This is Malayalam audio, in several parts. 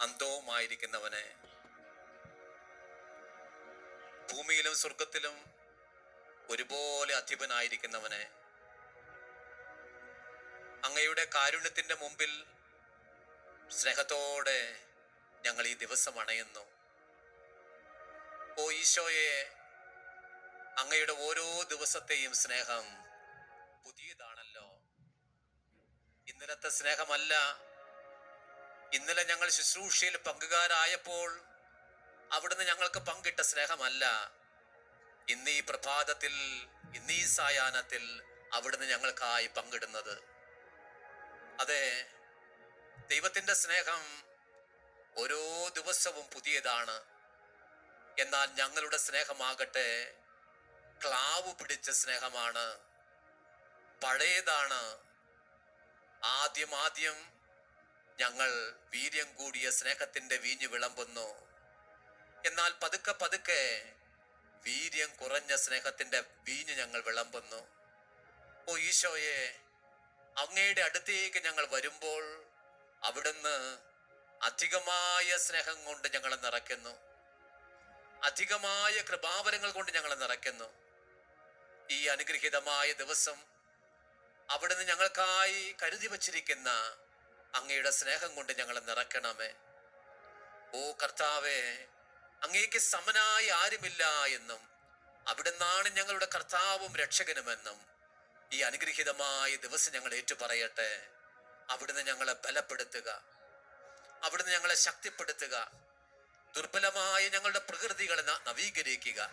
അന്തവുമായിരിക്കുന്നവനെ ഭൂമിയിലും സ്വർഗത്തിലും ഒരുപോലെ അധിപനായിരിക്കുന്നവനെ. അങ്ങയുടെ കാരുണ്യത്തിന്റെ മുമ്പിൽ സ്നേഹത്തോടെ ഞങ്ങൾ ഈ ദിവസം അണയുന്നു. ഓ ഈശോയെ അങ്ങയുടെ ഓരോ ദിവസത്തെയും സ്നേഹം പുതിയതാണല്ലോ. ഇന്നലത്തെ സ്നേഹമല്ല ഇന്നലെ ഞങ്ങൾ ശുശ്രൂഷയിൽ പങ്കുകാരായപ്പോൾ അവിടുന്ന് ഞങ്ങൾക്ക് പങ്കിട്ട സ്നേഹമല്ല. ഇന്ന് ഈ പ്രഭാതത്തിൽ ഇന്ന് ഈ സായാഹ്നത്തിൽ അവിടുന്ന് ഞങ്ങൾക്കായി പങ്കിടുന്നത്. അതെ ദൈവത്തിന്റെ സ്നേഹം ഓരോ ദിവസവും പുതിയതാണ്. എന്നാൽ ഞങ്ങളുടെ സ്നേഹമാകട്ടെ ക്ലാവ് പിടിച്ച സ്നേഹമാണ്. പഴയതാണ്. ആദ്യം ആദ്യം ഞങ്ങൾ വീര്യം കൂടിയ സ്നേഹത്തിന്റെ വീഞ്ഞു വിളമ്പുന്നു. എന്നാൽ പതുക്കെ പതുക്കെ വീര്യം കുറഞ്ഞ സ്നേഹത്തിന്റെ വീഞ്ഞ് ഞങ്ങൾ വിളമ്പുന്നു. ഓ ഈശോയെ അങ്ങയുടെ അടുത്തേക്ക് ഞങ്ങൾ വരുമ്പോൾ അവിടുന്ന് അധികമായ സ്നേഹം കൊണ്ട് ഞങ്ങളെ നിറയ്ക്കുന്നു. അധികമായ കൃപാവരങ്ങൾ കൊണ്ട് ഞങ്ങളെ നിറയ്ക്കുന്നു. ഈ അനുഗ്രഹീതമായ ദിവസം അവിടുന്ന് ഞങ്ങൾക്കായി കരുതി വച്ചിരിക്കുന്ന അങ്ങയുടെ സ്നേഹം കൊണ്ട് ഞങ്ങളെ നിറക്കണമേ. ഓ കർത്താവേ അങ്ങേക്ക് സമനായി ആരുമില്ല എന്നും അവിടുന്നാണ് ഞങ്ങളുടെ കർത്താവും രക്ഷകനുമെന്നും ഈ അനുഗ്രഹീതമായ ദിവസം ഞങ്ങൾ ഏറ്റുപറയട്ടെ. അവിടുന്ന് ഞങ്ങളെ ബലപ്പെടുത്തുക. അവിടുന്ന് ഞങ്ങളെ ശക്തിപ്പെടുത്തുക. ദുർബലമായ ഞങ്ങളുടെ പ്രകൃതികളെ നവീകരിക്കുക.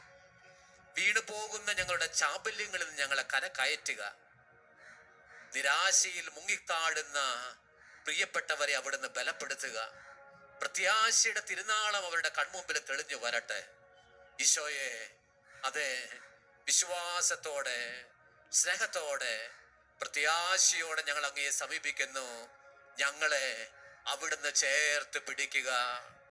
വീണു പോകുന്ന ഞങ്ങളുടെ ചാബല്യങ്ങളിൽ ഞങ്ങളെ കരകയറ്റുക. നിരാശയിൽ മുങ്ങിത്താടുന്ന പ്രിയപ്പെട്ടവരെ അവിടുന്ന് ബലപ്പെടുത്തുക. പ്രത്യാശയുടെ തിരുനാളം അവരുടെ കൺമുമ്പിൽ തെളിഞ്ഞു വരട്ടെ. ഈശോയെ അതെ വിശ്വാസത്തോടെ സ്നേഹത്തോടെ പ്രത്യാശയോടെ ഞങ്ങൾ അങ്ങയെ സമീപിക്കുന്നു. ഞങ്ങളെ അവിടുന്ന് ചേർത്ത് പിടിക്കുക.